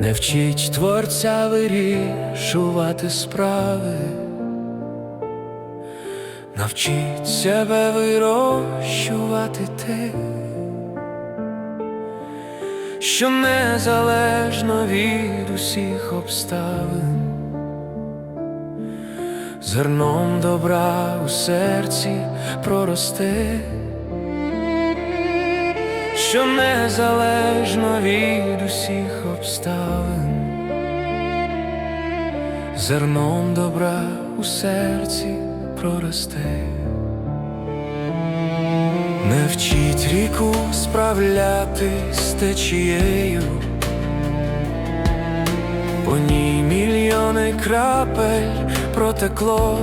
Не вчить творця вирішувати справи, навчить себе вирощувати те, що незалежно від усіх обставин, зерном добра у серці проросте що незалежно від усіх обставин, зерном добра у серці проросте, не вчить ріку справлятись з течією, по ній мільйони крапель протекло.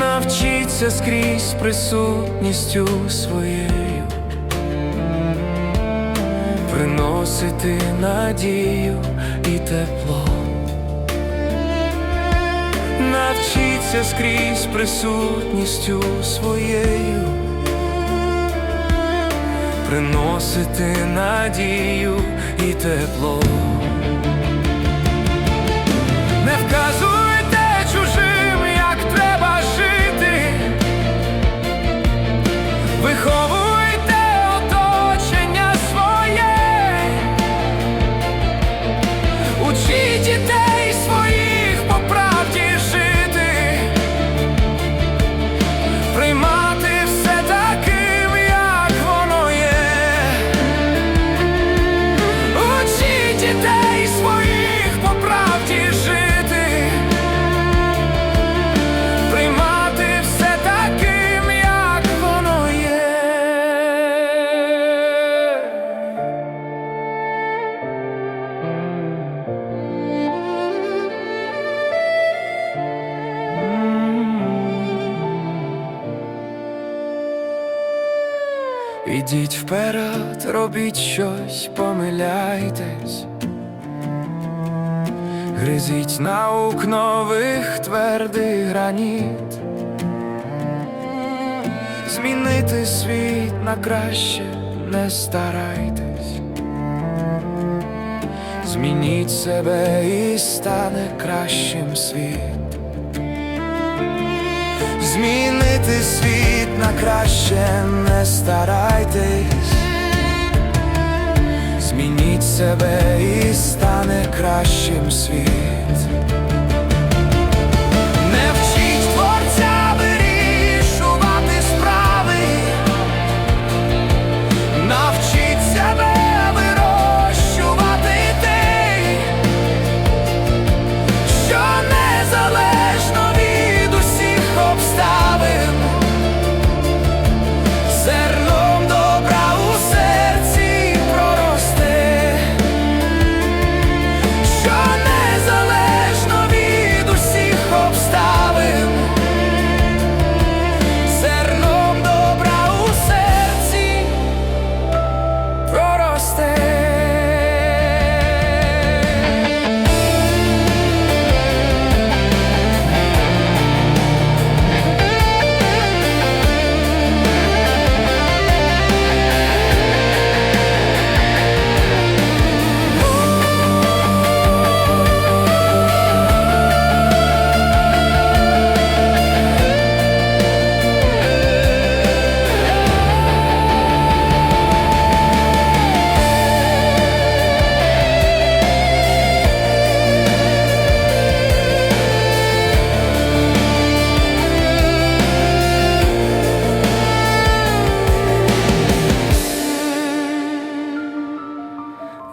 Навчиться скрізь присутністю своєю, приносити надію і тепло, навчиться скрізь присутністю своєю, приносити надію і тепло. Ідіть вперед, робіть щось, помиляйтесь. Гризіть наук нових твердий граніт. Змінити світ на краще не старайтесь. Змініть себе і стане кращим світ. Змінити світ на краще не старайтесь. Змініть себе і стане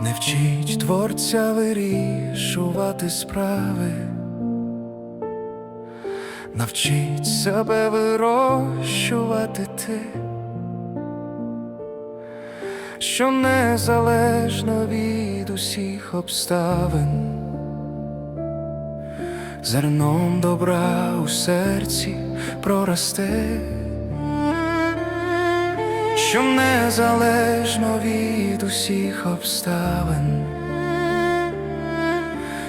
Не вчіть творця вирішувати справи, навчіть себе вирощувати те, що незалежно від усіх обставин, зерном добра у серці проросте, що незалежно від усіх обставин,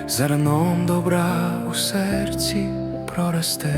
зерном добра у серці проросте.